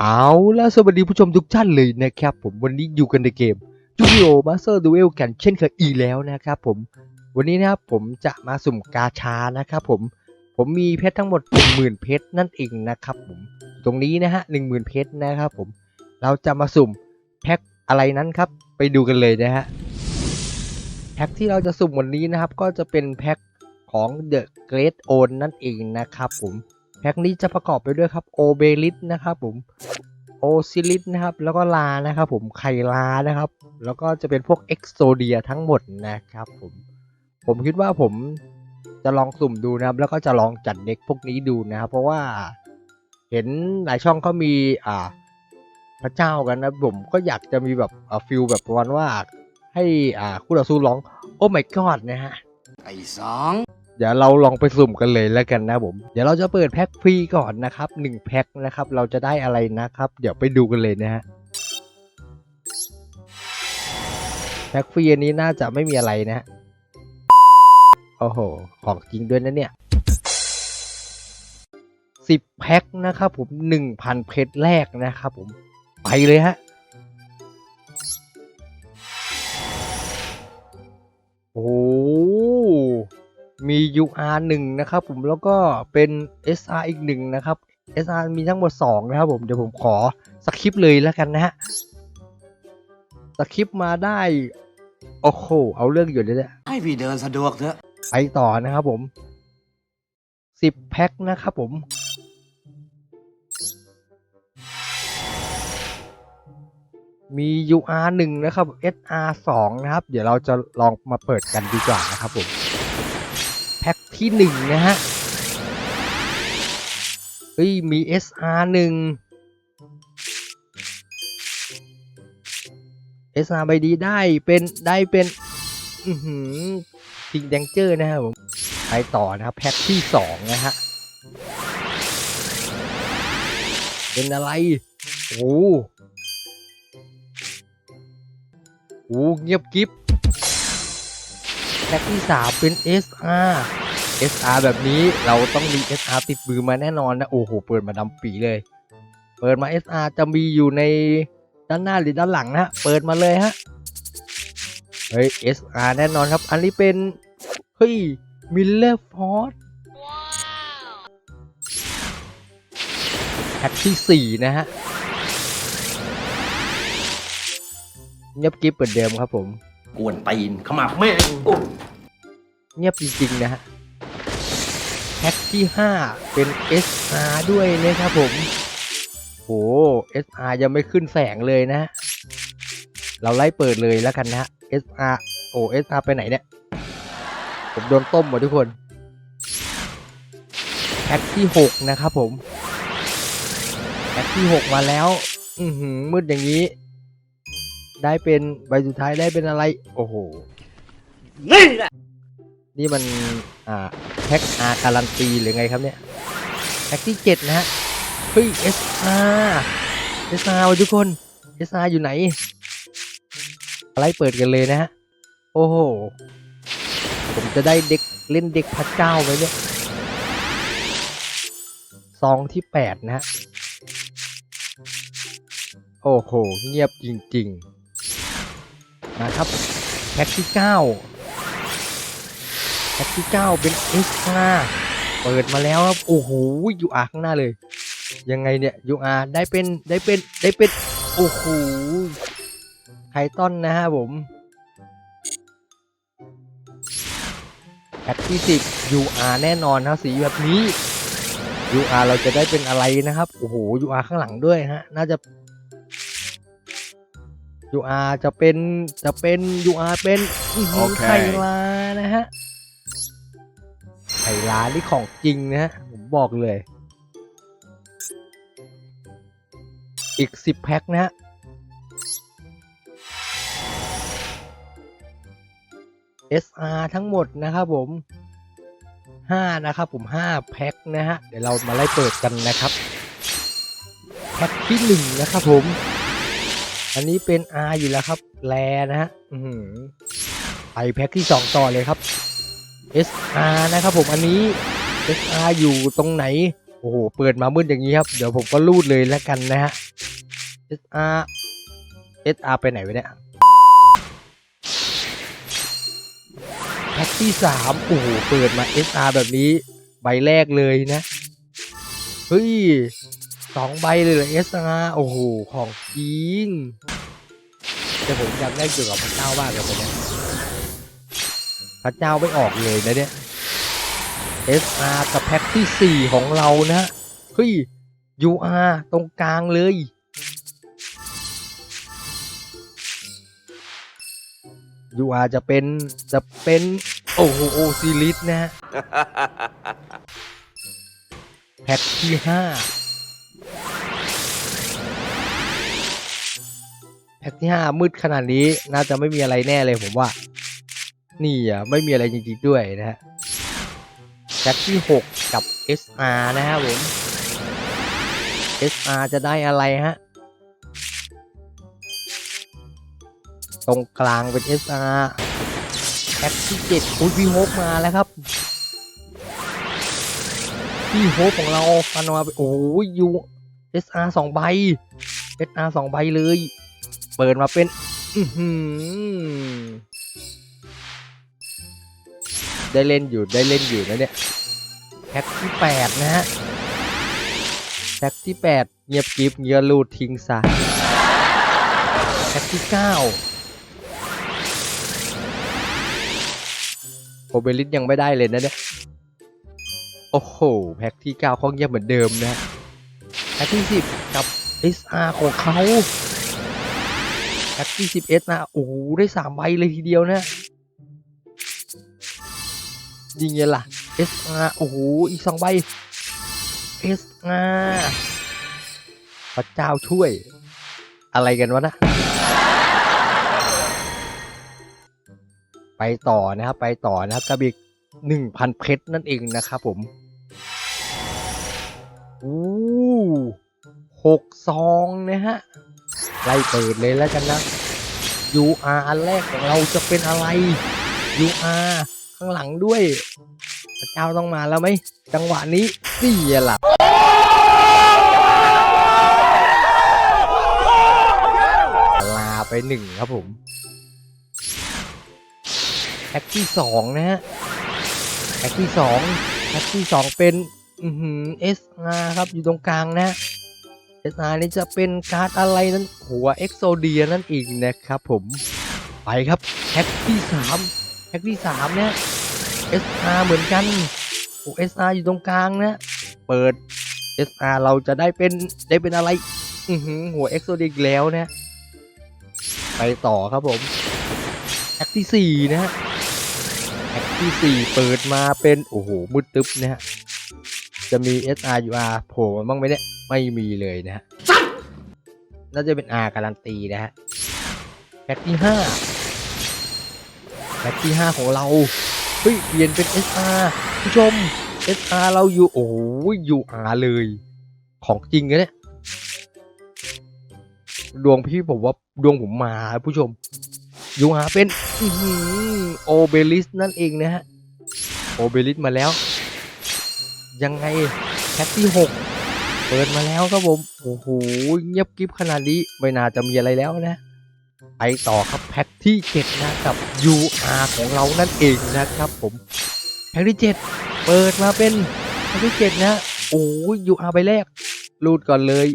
เอาล่ะสวัสดีผู้ชมทุกท่านเลยนะครับผมวันนี้อยู่กันในเกมจูดิโอมาสเตอร์ดูเอลกันเช่นเคยอีแล้วนะครับผมวันนี้นะครับผมจะมาสุ่มกาชานะครับผมผมมีเพชรทั้งหมด10,000เพชรนั่นเองนะครับผมตรงนี้นะฮะ10,000เพชรนะครับผมเราจะมาสุ่มแพ็คอะไรนั้นครับ ไปดูกันเลยนะฮะแพ็คที่เราจะสุ่มวันนี้นะครับ ก็จะเป็นแพ็คของ The Great o n นั่นเองนะครับผม แพ็คนี้จะประกอบไปด้วยครับโอเบลิสนะครับผมโอซิลิสนะครับ แล้วก็ลานะครับผมไคลานะครับ แล้วก็จะเป็นพวกเอ็กโซเดียทั้งหมดนะครับผมผมคิดว่าผมจะลองสุ่มดูนะครับ แล้วก็จะลองจัดเด็กพวกนี้ดูนะครับ เพราะว่าเห็นหลายช่องเขามีอ่าพระเจ้ากันนะผมก็อยากจะมีแบบอ่าฟิลแบบประมาณว่าให้อ่าคู่ต่อสู้ร้อง โอ้ my god นะฮะไอ้สอง เดี๋ยวเราลองไปสุ่มกันเลยแล้วกันนะผม เดี๋ยวเราจะเปิดแพ็คฟรีก่อนนะครับหนึ่งแพ็คนะครับเราจะได้อะไรนะครับ เดี๋ยวไปดูกันเลยนะฮะแพ็คฟรีอันนี้น่าจะไม่มีอะไรนะโอ้โห ของจริงด้วยนะเนี่ยสิบแพ็คนะครับผมหนึ่งพันเพชรแรกนะครับผม ไปเลยฮะ โอ้ มี UR หนึ่งนะครับผมแล้วก็เป็น SR อีกหนึ่งนะครับ SR มีทั้งหมด 2 นะครับผมเดี๋ยวผมขอสคริปต์เลยแล้วกันนะฮะสคริปต์มาได้ โอ้โห เอาเรื่องอยู่เลยเนี่ยให้พี่เดินสะดวกเถอะไปต่อนะครับผม 10 แพ็คนะครับผมมี UR 1นะครับ SR 2นะครับ เดี๋ยวเราจะลองมาเปิดกันดีกว่านะครับผม แพ็คที่1นะฮะ เฮ้ย มี SR 1 SR ใบดีได้เป็นได้เป็นอือหือทิงแดงเจอร์นะครับผม ไปต่อนะครับ แพ็คที่2นะฮะ เป็นอะไรโอ้โหโอ้โหเงียบกิฟแพ็คที่3เป็น SR SR แบบนี้เราต้องมี SR ติดมือมาแน่นอนนะ โอ้โห เปิดมาดำปีเลย เปิดมา SR จะมีอยู่ในด้านหน้าหรือด้านหลังนะฮะเปิดมาเลยฮะ เฮ้ย SR แน่นอนครับ อันนี้เป็น เฮ้ย มิลเลอร์ฟอร์ดแพ็คที่ 4 นะฮะเงียบกิฟเหมือนเดิมครับผม กวนตีนขมับแม่งโอ้เงียบจริงๆนะฮะแพ็คที่ 5 เป็น SR ด้วยนะครับผมโห SR ยังไม่ขึ้นแสงเลยนะ เราไล่เปิดเลยแล้วกันนะฮะ SR โอ้ SR ไปไหนเนี่ย ผมโดนต้มหมดทุกคนแพ็คที่ 6 นะครับผมแพ็คที่ 6 มาแล้ว อือหือมืดอย่างนี้ ได้เป็นใบสุดท้ายได้เป็นอะไร โอ้โหนี่แหละ นี่มันอ่าแพ็คอาการันตีหรือไงครับเนี่ยแพ็คที่เจ็ดนะฮะเฮ้ย SR SR วะทุกคน SR อาอยู่ไหนอะไรเปิดกันเลยนะฮะโอ้โหผมจะได้เด็กเล่นเด็กพระเจ้าไหมเนี่ยซองที่แปดนะฮะโอ้โห เงียบจริง ๆ นะครับแพ็คที่เก้า แพ็คที่9เป็น SR เปิดมาแล้วครับโอ้โห UR ข้างหน้าเลย ยังไงเนี่ย UR ได้เป็นได้เป็นได้เป็นโอ้โหไคต้อนนะฮะผมแพ็คที่10 UR แน่นอนนะสีแบบนี้ UR เราจะได้เป็นอะไรนะครับโอ้โห UR ข้างหลังด้วยฮะน่าจะ UR จะเป็นจะเป็น UR เป็นอื้อหือไข่ลานะฮะ ไข่ลานนี่ของจริงนะฮะผมบอกเลย อีกสิบแพ็คนะฮะ SR ทั้งหมดนะครับผมห้านะครับผมห้าแพ็คนะฮะ เดี๋ยวเรามาไล่เปิดกันนะครับ แพ็คที่หนึ่งนะครับผม อันนี้เป็น R อยู่แล้วครับ แลนะฮะอื้อหือไปแพ็คที่สองต่อเลยครับ SR นะครับผมอันนี้ SR อยู่ตรงไหน โอ้โห เปิดมามืดอย่างนี้ครับ เดี๋ยวผมก็รูดเลยแล้วกันนะฮะ SR SR ไปไหนวะเนี่ยแพ็คที่สามโอ้โห เปิดมา SR แบบนี้ ใบแรกเลยนะ เฮ้ยสองใบเลยเหรอ SR โอ้โห ของจริงแต่ผมจำได้เกี่ยวกับพระเจ้ามากเลยคนเนี้ย พระเจ้าไม่ออกเลยนะเนี่ย SR กับแพ็คที่ 4 ของเรานะเฮ้ย UR ตรงกลางเลย UR จะเป็นจะเป็น โอ้โหโอซิลิสนะแพ็คที่ 5 แพ็คที่ 5 มืดขนาดนี้น่าจะไม่มีอะไรแน่เลยผมว่า นี่อะไม่มีอะไรจริงๆด้วยนะฮะแพ็คที่ 6 กับ SR นะครับผม SR จะได้อะไรฮะ ตรงกลางเป็น SR แพ็คที่ 7อุ้ยพี่โฮปมาแล้วครับพี่โฮปของเราฟันมาโอ้ยยู SR สองใบ SR สองใบเลย เปิดมาเป็น อือหือ ได้เล่นอยู่ได้เล่นอยู่นะเนี่ยแพ็คที่แปดนะฮะแพ็คที่แปดเงียบกริบเงียรูดทิ้งซะแพ็คที่เก้าโอเบลิสยังไม่ได้เลยนะเนี่ยโอ้โหแพ็คที่เก้าเขาเงียบเหมือนเดิมนะฮะแพ็คที่สิบกับ SR ของเขาแพ็คที่สิบ SR โอ้โหได้สามใบเลยทีเดียวนะ ยิงไงล่ะ SR โอ้โห อีกสองใบ SR พระเจ้าช่วย อะไรกันวะนะ ไปต่อนะครับ ไปต่อนะครับกับอีกหนึ่งพันเพชรนั่นเองนะครับผมอู้หกซองนะฮะ ไล่เปิดเลยแล้วกันนะ UR อันแรกของเราจะเป็นอะไร UR ข้างหลังด้วยพระเจ้าต้องมาแล้วไหมจังหวะนี้สี่หลับลาไปหนึ่งครับผมแพ็คที่สองนะฮะแพ็คที่สองแพ็คที่สองเป็นอือหือ SR ครับอยู่ตรงกลางนะ SR นี่จะเป็นการ์ดอะไรนั้นหัว e x o d i a นั่นเองนะครับผมไปครับแพ็คที่สาม พ็คที่สามเนี่ย SR เหมือนกันโอ้ SR อยู่ตรงกลางนะ เปิด SR เราจะได้เป็นได้เป็นอะไร อือหือหัว e x o d i a อีกแล้วนะ ไปต่อครับผมแพ็คที่สี่นะฮะแพ็คที่สี่เปิดมาเป็นโอ้โหมืดตึ๊บนะฮะจะมี SR UR โผล่มาบ้างไหมเนี่ย ไม่มีเลยนะฮะน่าจะเป็น R การันตีนะฮะแพ็คที่ห้า แพ็คที่ห้าของเรา เฮ้ย เปลี่ยนเป็น SR ผู้ชม SR เราอยู่ โอ้ย UR เลย ของจริงนะเนี่ย ดวงพี่ผมว่าดวงผมมาครับผู้ชม UR เป็นโอเบลิสนั่นเองนะฮะ โอเบลิสมาแล้ว ยังไงแพ็คที่หกเปิดมาแล้วครับผม โอ้โห เงียบกริบขนาดนี้ ไม่น่าจะมีอะไรแล้วนะ ไปต่อครับแพ็คที่เจ็ดนะกับ UR ของเรานั่นเองนะครับผมแพ็คที่เจ็ดเปิดมาเป็นแพ็คที่เจ็ดนะโอ้ย UR ไปแรกรูดก่อนเลย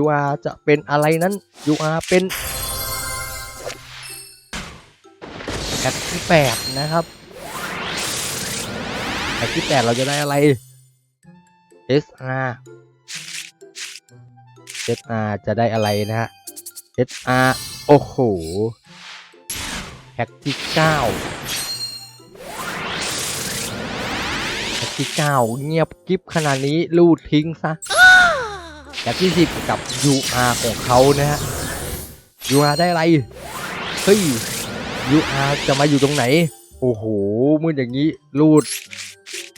UR จะเป็นอะไรนั้น UR เป็นแพ็คที่แปดนะครับแพ็คที่แปดเราจะได้อะไร SR SR จะได้อะไรนะฮะ SR โอ้โหแพ็คที่เก้าแพ็คที่เก้าเงียบกริบขนาดนี้ลูดทิ้งซะแพ็คที่สิบกับ UR ของเขานะฮะ UR ได้อะไร เฮ้ย UR จะมาอยู่ตรงไหน โอ้โหมืดอย่างนี้ลูด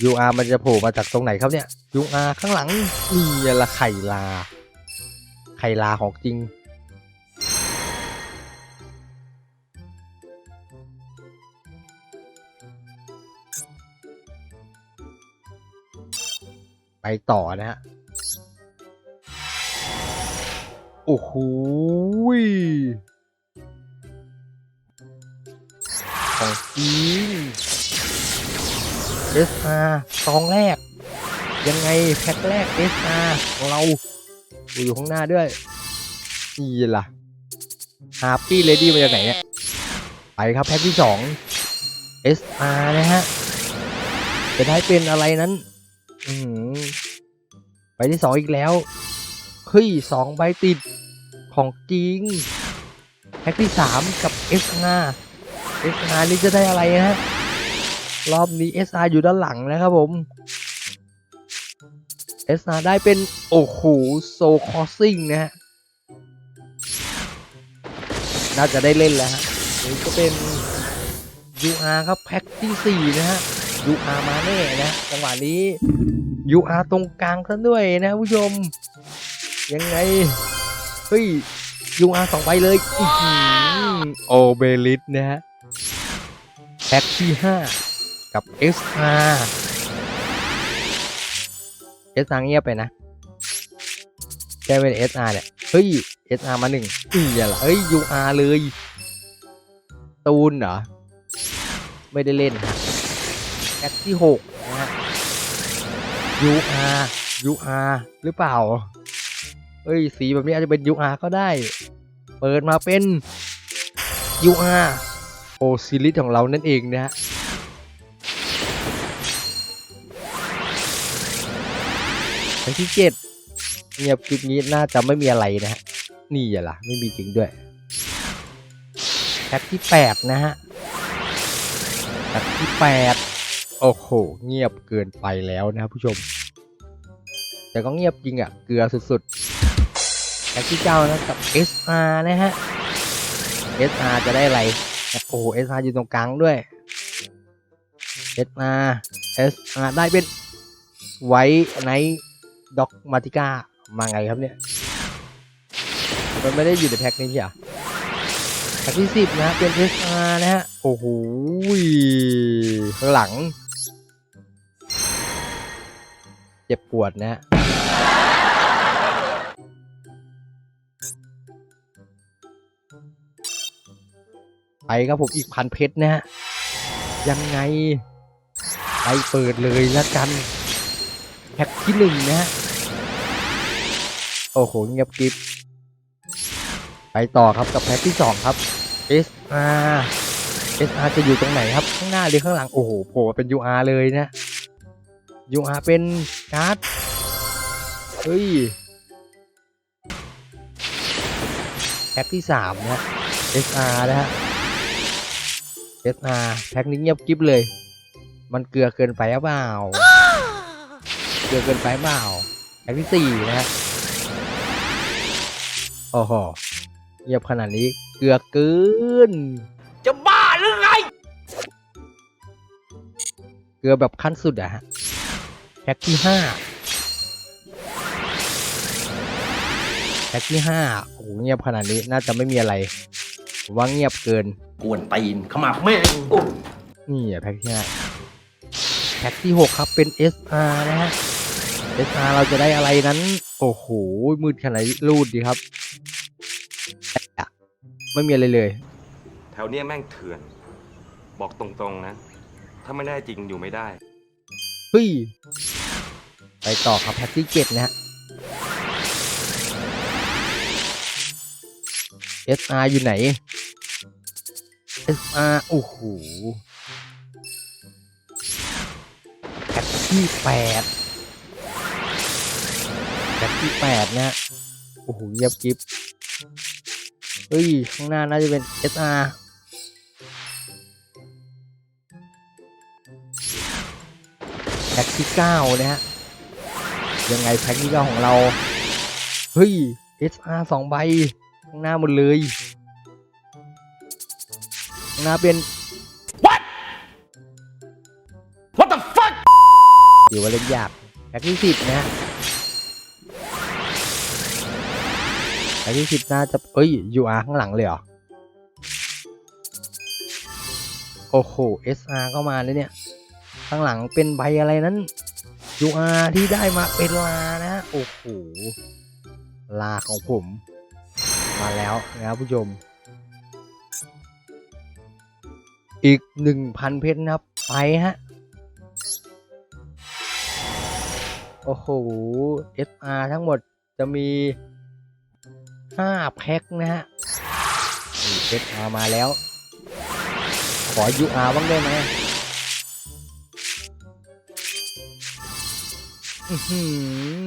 UR มันจะโผล่มาจากตรงไหนครับเนี่ย UR ข้างหลังนี่ละไข่ลา ไข่ลาของจริง ไปต่อนะฮะ โอ้โหของจริง SR ซองแรก ยังไงแพ็คแรก SR ของเราอยู่ข้างหน้าด้วยนี่ล่ะฮาร์ปี้เลดี้มาจากไหนเนี่ยไปครับแพ็คที่สอง SR นะฮะ จะได้เป็นอะไรนั้น อือหือใบที่สองอีกแล้ว เฮ้ยสองใบติดของจริงแพ็คที่สามกับ SR SR นี่จะได้อะไรนะฮะรอบนี้ SR อยู่ด้านหลังนะครับผม SR ได้เป็น โอ้โหโซคอสซิ่งนะฮะ น่าจะได้เล่นแล้วฮะนี่ก็เป็น UR ครับ แพ็คที่4นะฮะ UR มาแน่นะจังหวะนี้ UR ตรงกลางซะด้วยนะผู้ชม ยังไง เฮ้ย UR สองใบเลยโอเบลิสนะฮะแพ็คที่5กับ SR SR เงียบไปนะแค่เป็น SR เนี่ย เฮ้ย SR มาหนึ่งอีอย่าละเฮ้ย UR เลย ตูนเหรอ ไม่ได้เล่นฮะ แพ็คที่6นะฮะ UR UR หรือเปล่าเฮ้ย สีแบบนี้อาจจะเป็น UR ก็ได้ เปิดมาเป็น UR โอซิลิสของเรานั่นเองนะฮะอันที่เจ็ดเงียบคลิปนี้น่าจะไม่มีอะไรนะฮะ นี่อย่าล่ะ ไม่มีจริงด้วยแพ็คที่แปดนะฮะแพ็คที่แปด โอ้โห เงียบเกินไปแล้วนะครับผู้ชม แต่ก็เงียบจริงอะ เกลือสุดๆแพ็คที่เก้านะกับ SR นะฮะ SR จะได้อะไร โอ้โห SR อยู่ตรงกลางด้วย SR SR ได้เป็นไว้ในด็อกมาติก้ามาไงครับเนี่ย มันไม่ได้อยู่ในแพ็คนี้ใช่ไหมแพ็คที่สิบนะ เป็น SR นะฮะ โอ้โหข้างหลัง เจ็บปวดนะฮะไปครับผมอีกพันเพชรนะฮะยังไงไปเปิดเลยละกันแพ็คที่หนึ่งนะฮะโอ้โหเงียบกริบไปต่อครับกับแพ็คที่สองครับ SR SR จะอยู่ตรงไหนครับ ข้างหน้าหรือข้างหลัง โอ้โหโผล่เป็น UR เลยนะ UR เป็นการ์ด เฮ้ยแพ็คที่สามนะ SR นะฮะ SR แพ็คนี้เงียบกริบเลย มันเกลือเกินไปหรือเปล่า เกลือเกินไปเปล่าแพ็คที่สี่นะฮะโอ้โหเงียบขนาดนี้เกลือเกิน จะบ้าหรือไง เกลือแบบขั้นสุดอะฮะ แพ็คที่ห้าแพ็คที่ห้าโอ้โหเงียบขนาดนี้น่าจะไม่มีอะไรผมว่าเงียบเกินกวนตีนขมับแม่งโอ้นี่อะแพ็คที่ห้าแพ็คที่หกครับเป็น SR นะฮะ SR เราจะได้อะไรนั้น โอ้โหมืดขนาดนี้รูดดีครับอะไม่มีอะไรเลย แถวเนี้ยแม่งเถื่อน บอกตรงๆนะ ถ้าไม่ได้จริงอยู่ไม่ได้ เฮ้ย ไปต่อครับแพ็คที่เจ็ดนะฮะ SR อยู่ไหน SR โอ้โหแพ็คที่แปดแพ็คที่แปดนะฮะ โอ้โหเงียบกริบเฮ้ย ข้างหน้าน่าจะเป็น SR แพ็คที่เก้านะฮะ ยังไงแพ็คที่เก้าของเรา เฮ้ย SR สองใบ ข้างหน้าหมดเลยข้างหน้าเป็น What what the fuck เดี๋ยวว่าเล่นยากแพ็คที่สิบนะแพ็คที่สิบน่าจะเอ้ย UR ข้างหลังเลยเหรอ โอ้โห SR ก็มาเลยเนี่ย ข้างหลังเป็นใบอะไรนั้น UR ที่ได้มาเป็นลานะ โอ้โห ลาของผม มาแล้วนะครับผู้ชม อีกหนึ่งพันเพชรนะครับ ไปฮะ โอ้โห SR ทั้งหมดจะมีห้าแพ็คนะฮะนี่ SR มาแล้ว ขอ UR บ้างได้ไหม อื้อหื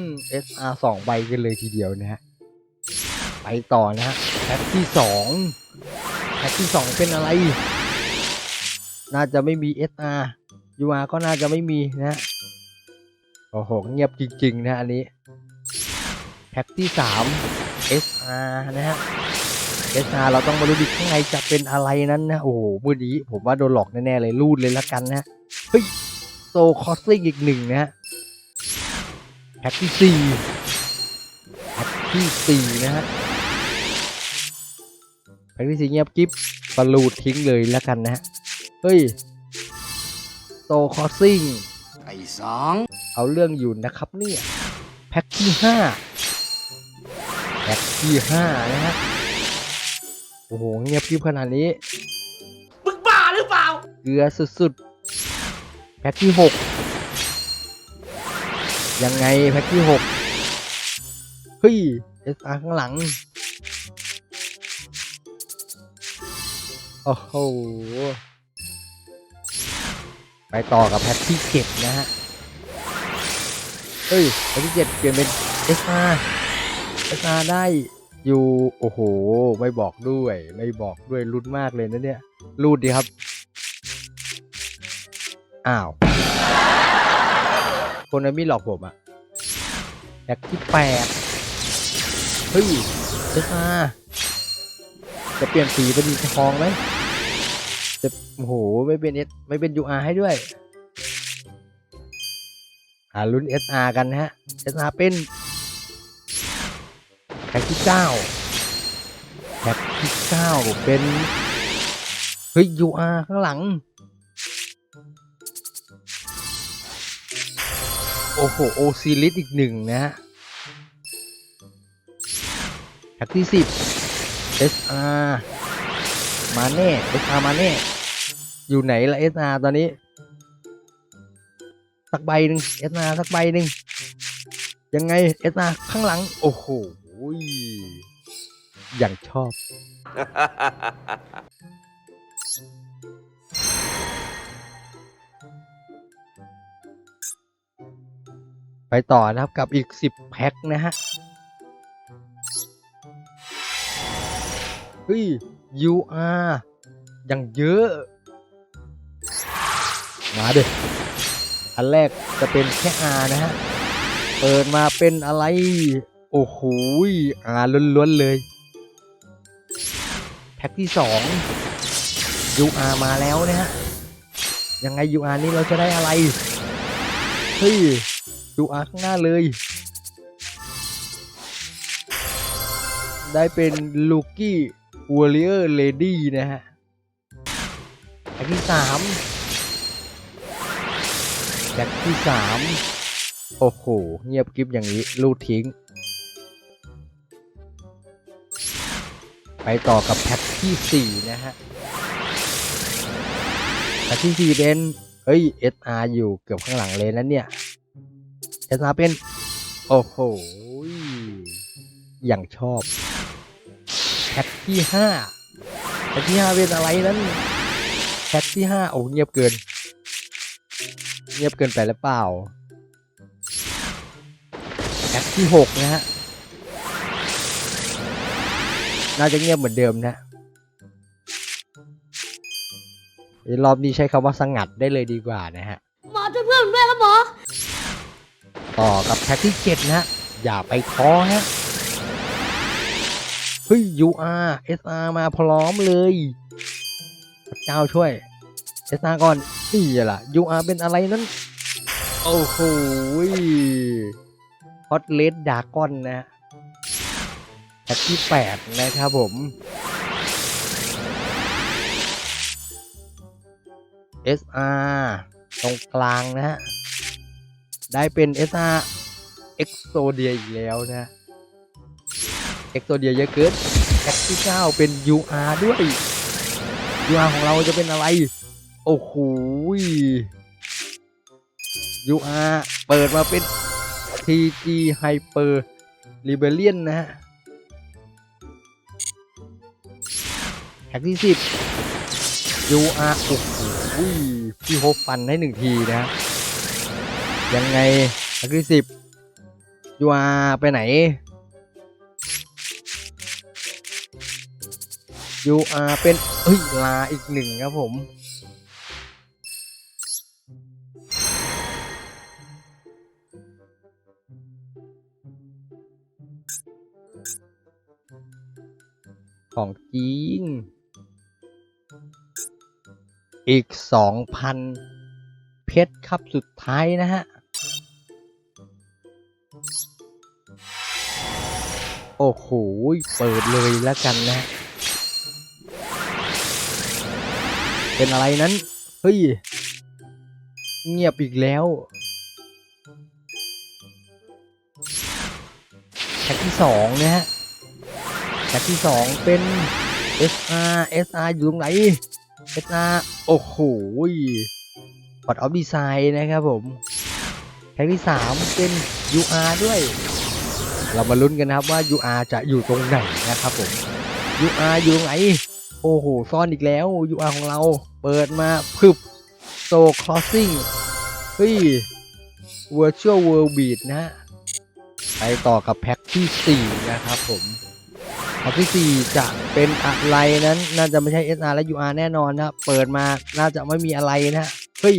อ SR สองใบกันเลยทีเดียวนะฮะ ไปต่อนะฮะแพ็คที่สองแพ็คที่สองเป็นอะไร น่าจะไม่มี SR UR ก็น่าจะไม่มีนะฮะโอ้โหเงียบจริง ๆ นะอันนี้ แพ็คที่สาม SR นะฮะ SR เราต้องมาดูดิข้างในจะเป็นอะไรนั้นนะ โอ้โหมือนี้ผมว่าโดนหลอกแน่ ๆ เลยรูดเลยละกันนะ เฮ้ยโซคอสซิ่งอีกหนึ่งนะฮะ แพ็คที่สี่แพ็คที่สี่นะฮะแพ็คที่สี่เงียบกิ๊บบอลลูดทิ้งเลยละกันนะฮะ เฮ้ยโซคอสซิงไอ้สองเอาเรื่องอยู่นะครับเนี่ยแพ็คที่ห้าแพ็คที่ห้านะฮะโอ้โห เงียบกริบขนาดนี้มึงบ้าหรือเปล่า เกลือสุดๆ แพ็คที่หก ยังไงแพ็คที่หกเฮ้ยเอสอาข้างหลัง โอ้โห ไปต่อกับแพ็คที่เจ็ดนะฮะ เฮ้ยแพ็คที่เจ็ดเปลี่ยนเป็น SR SR ได้อยู่ โอ้โห ไม่บอกด้วย ไม่บอกด้วยรุนมากเลยนะเนี่ยรูดดีครับ อ้าว คนนั้นม่หลอกผมอะแพ็คที่แปดเฮ้ยเอสอาจะเปลี่ยนสีเป็นทองไหมจะโอ้โหไม่เป็นเอสไม่เป็น UR ให้ด้วยอ่าลุ้น SR กันนะฮะ SR เป็นแพ็คที่เก้าแพ็คที่เก้าเป็นเฮ้ย UR ข้างหลัง โอ้โหโอซิลิสอีกหนึ่งนะฮะแพ็คที่สิบ SR มาแน่ SR มาแน่อยู่ไหนละ SR ตอนนี้ สักใบหนึ่ง SR สักใบหนึ่งยังไง SR ข้างหลัง โอ้โหอย่างชอบ ไปต่อนะครับกับอีก 10 แพ็คนะฮะเฮ้ย UR อย่างเยอะ มาเด็อันแรกจะเป็นแค่ R นะฮะ เปิดมาเป็นอะไร โอ้โห R ล้วนๆเลย แพ็คที่ 2 UR มาแล้วนะฮะ ยังไง UR นี่เราจะได้อะไร เฮ้ย UR ข้างหน้าเลย ได้เป็นลูกี้วอ r ริเออร์เลดี้นะฮะแพ็คที่สามแพ็คที่สามโอ้โห เงียบกริบอย่างนี้ลูดทิ้ง ไปต่อกับแพ็คที่สี่นะฮะแพ็คที่สี่เป็นเฮ้ย SR อยู่เกือบข้างหลังเลยนะเนี่ย SR เป็น โอ้โห อย่างชอบแคที่ห้าแคที่ห้าเป็นอะไรนั้นแคที่ห้าโอ้เงียบเกิน เงียบเกินไปหรือเปล่าแคที่หกนะฮะน่าจะเงียบเหมือนเดิมนะรอบนี้ใช้คำว่าสงัดได้เลยดีกว่านะฮะหมอช่วยเพื่อนผมด้วยครับหมอ ต่อกับแพ็คที่เจ็ดนะฮะ อย่าไปท้อฮะ เฮ้ย UR SR มาพร้อมเลยพระเจ้าช่วย SR ก่อน นี่ล่ะ UR เป็นอะไรนั้น โอ้โหฮอตเลดดากอนนะฮะแพ็คที่แปดนะครับผม SR ตรงกลางนะฮะ ได้เป็น SR เอ็กโซเดียอีกแล้วนะเอ็กโซเดียเยอะเกินแพ็คที่9เป็น UR ด้วย UR ของเราจะเป็นอะไร โอ้โห UR เปิดมาเป็น TG Hyper Rebellion นะฮะแพ็คที่ 10 UR โอ้โหพี่โฮฟันให้หนึ่งทีนะ ยังไงแพ็คที่10 UR ไปไหน UR เป็นเฮ้ยลาอีกหนึ่งครับผมของจริง อีกสองพันเพชรครับสุดท้ายนะฮะ โอ้โห เปิดเลยแล้วกันนะ เป็นอะไรนั้น เฮ้ย เงียบอีกแล้วแท็กที่สองนะฮะแท็กที่สองเป็น SR SR อยู่ตรงไหน SR โอ้โหพอดออฟดีไซน์นะครับผม แท็กที่สามเป็น UR ด้วย เรามาลุ้นกันนะครับว่า UR จะอยู่ตรงไหนนะครับผม UR อยู่ตรงไหน โอ้โห ซ่อนอีกแล้ว UR ของเรา เปิดมาพึบ So Crossing เฮ้ย Virtual World Beat นะฮะไปต่อกับแพ็คที่ 4 นะครับผมแพ็คที่ 4 จะเป็นอะไรนั้น น่าจะไม่ใช่ SR และ UR แน่นอนนะ เปิดมา น่าจะไม่มีอะไรนะ เฮ้ย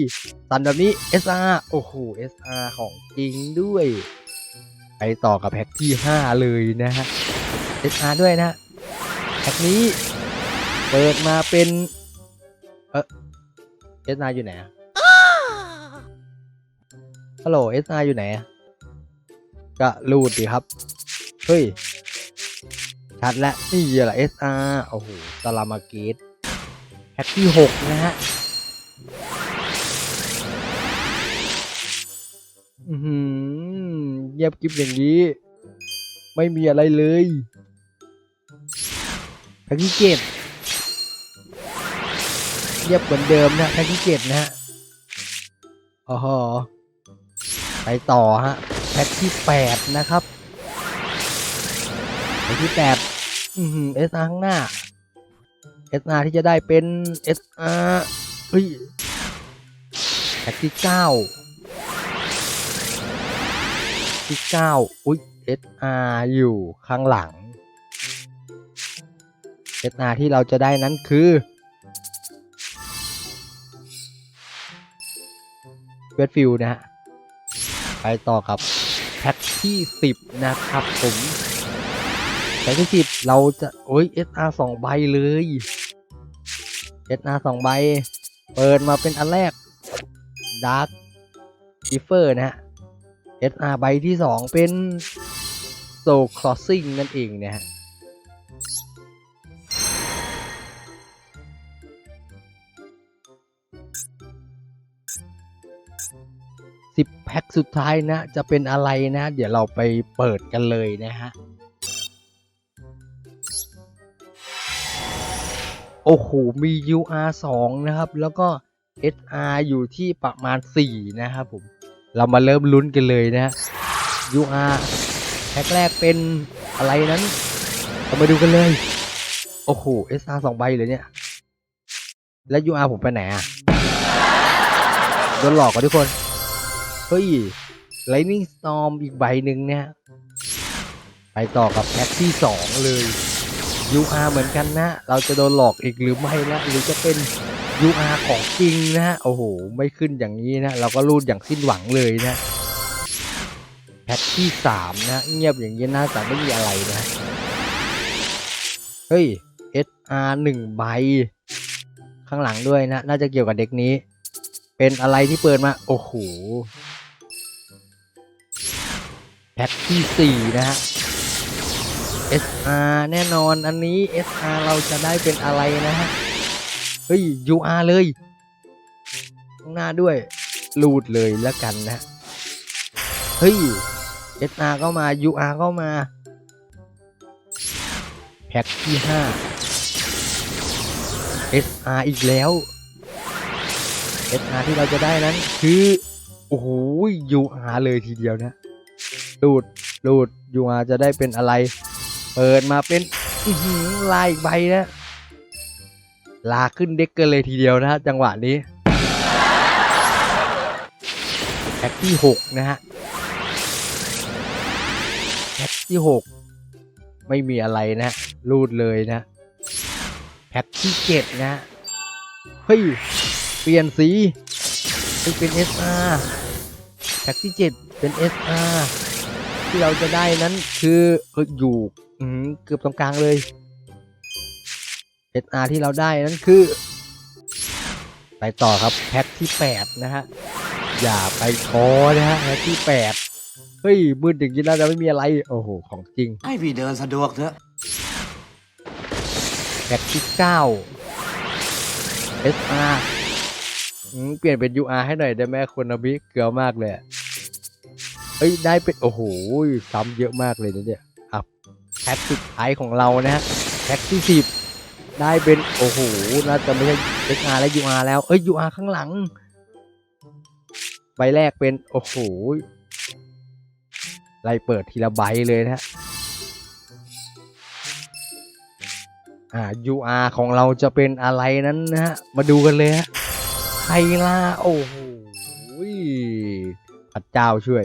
ตันแบบนี้ SR โอ้โห SR ของจริงด้วย ไปต่อกับแพ็คที่ 5 เลยนะฮะ SR ด้วยนะแพ็คนี้ เปิดมาเป็น เออ SR อยู่ไหนฮัลโหล SR อยู่ไหนอะก็รูดดิครับ เฮ้ย ชัดแล้วนี่แหละ SR โอ้โหสลามาเกตแพ็คที่ 6 นะฮะ อือหือเงียบกริบอย่างนี้ ไม่มีอะไรเลยแพ็คที่เจ็ดเงียบเหมือนเดิมนะแพ็คที่เจ็ดนะฮะอ๋อไปต่อฮะแพ็คที่แปดนะครับแพ็คที่แปดอือหือ SR ข้างหน้า SR ที่จะได้เป็น SR เฮ้ยแพ็คที่เก้า ที่ 9 อุ๊ย SR อยู่ข้างหลัง SR ที่เราจะได้นั้นคือเวทฟิลนะฮะ ไปต่อกับ แพ็คที่ 10 นะครับผมแพ็คที่ 10 เราจะ โอ้ย SR 2ใบเลย SR 2ใบ เปิดมาเป็นอันแรก Dark d i f f e r นะฮะ SR ใบที่ 2 เป็น Soul Crossing นั่นเองเนะฮะสิบแพ็คสุดท้ายนะ จะเป็นอะไรนะ เดี๋ยวเราไปเปิดกันเลยนะฮะ โอ้โห มี UR 2 นะครับ แล้วก็ SR อยู่ที่ประมาณ 4 นะครับผม เรามาเริ่มลุ้นกันเลยนะฮะ UR แพ็คแรกเป็นอะไรนั้นเรามาดูกันเลย โอ้โห SR 2ใบเลยเนี่ย แล้ว UR ผมไปไหนอะโดนหลอกกันทุกคน เฮ้ย Lightning Storm อีกใบหนึ่งเนี่ย ไปต่อกับแพ็คที่2เลย UR เหมือนกันนะ เราจะโดนหลอกอีกหรือไม่นะหรือจะเป็น UR ของจริงนะฮะ โอ้โห ไม่ขึ้นอย่างนี้นะ เราก็รูดอย่างสิ้นหวังเลยนะ แพ็คที่3นะ เงียบอย่างนี้น่าจะไม่มีอะไรนะ เฮ้ย SR 1ใบ ข้างหลังด้วยนะ น่าจะเกี่ยวกับเด็กนี้ เป็นอะไรที่เปิดมา โอ้โห แพ็คที่4นะฮะ SR แน่นอนอันนี้ SR เราจะได้เป็นอะไรนะฮะ เฮ้ย UR เลยข้างหน้าด้วยรูดเลยแล้วกันนะ เฮ้ย SR ก็มา UR ก็มา แพ็คที่ 5 SR อีกแล้ว SR ที่เราจะได้นั้นคือ โอ้โห UR เลยทีเดียวนะดูดดูด UR จะได้เป็นอะไร เปิดมาเป็นลายอีกใบนะ ลาขึ้นเด็กกันเลยทีเดียวนะฮะจังหวะนี้แพ็คที่ 6 นะฮะแพ็คที่ 6 ไม่มีอะไรนะรูดเลยนะแพ็คที่ 7 นะเฮ้ยเปลี่ยนสีเป็น SR แพ็คที่ 7 เป็น SR ที่เราจะได้นั้นคืออยู่เกือบตรงกลางเลย SR ที่เราได้นั้นคือ ไปต่อครับแพ็คที่ 8 นะฮะ อย่าไปท้อนะฮะแพ็คที่ 8 เฮ้ยมืดอย่างนี้แล้วจะไม่มีอะไร โอ้โห ของจริง ให้พี่เดินสะดวกเถอะแพ็คที่ 9 SR อืมเปลี่ยนเป็น UR ให้หน่อยได้ไหมคนนาบิเกลือมากเลยอะเอ้ยได้เป็น โอ้โหซ้ำเยอะมากเลยนะเนี่ยอะแพ็คสุดท้ายของเรานะฮะแพ็คที่10 ได้เป็นโอ้โหน่าจะไม่ใช่ SR และ UR แล้ว เอ้ย UR ข้างหลัง ใบแรกเป็นโอ้โหไล่เปิดทีละใบเลยนะฮะอ่า UR ของเราจะเป็นอะไรนั้นนะฮะ มาดูกันเลยฮะไคล่าโอ้โหพระเจ้าช่วย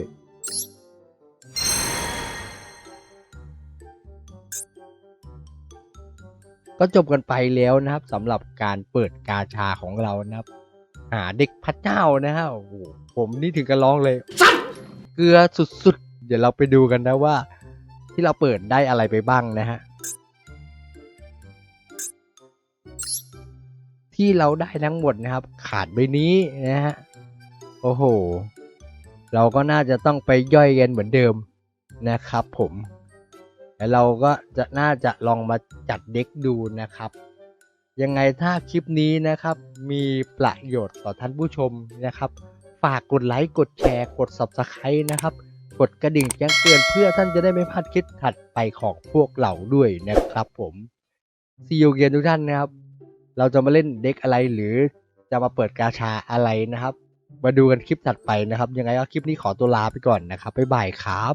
ก็จบกันไปแล้วนะครับสำหรับการเปิดกาชาของเรานะครับ หาเด็กพระเจ้านะฮะโอ้โหผมนี่ถึงกับร้องเลยเกลือสุดๆ เดี๋ยวเราไปดูกันนะว่า ที่เราเปิดได้อะไรไปบ้างนะฮะที่เราได้ทั้งหมดนะครับ ขาดใบนี้นะฮะโอ้โห เราก็น่าจะต้องไปย่อยกันเหมือนเดิมนะครับผม แล้วเราก็จะน่าจะลองมาจัดเด็กดูนะครับ ยังไงถ้าคลิปนี้นะครับมีประโยชน์ต่อท่านผู้ชมนะครับ ฝากกดไลค์กดแชร์กด Subscribe นะครับ กดกระดิ่งแจ้งเตือนเพื่อท่านจะได้ไม่พลาดคลิปถัดไปของพวกเราด้วยนะครับผมซีโอเกนทุกท่านนะครับ เราจะมาเล่นเด็กอะไรหรือจะมาเปิดกาชาอะไรนะครับ มาดูกันคลิปถัดไปนะครับ ยังไงก็คลิปนี้ขอตัวลาไปก่อนนะครับบ๊ายบายครับ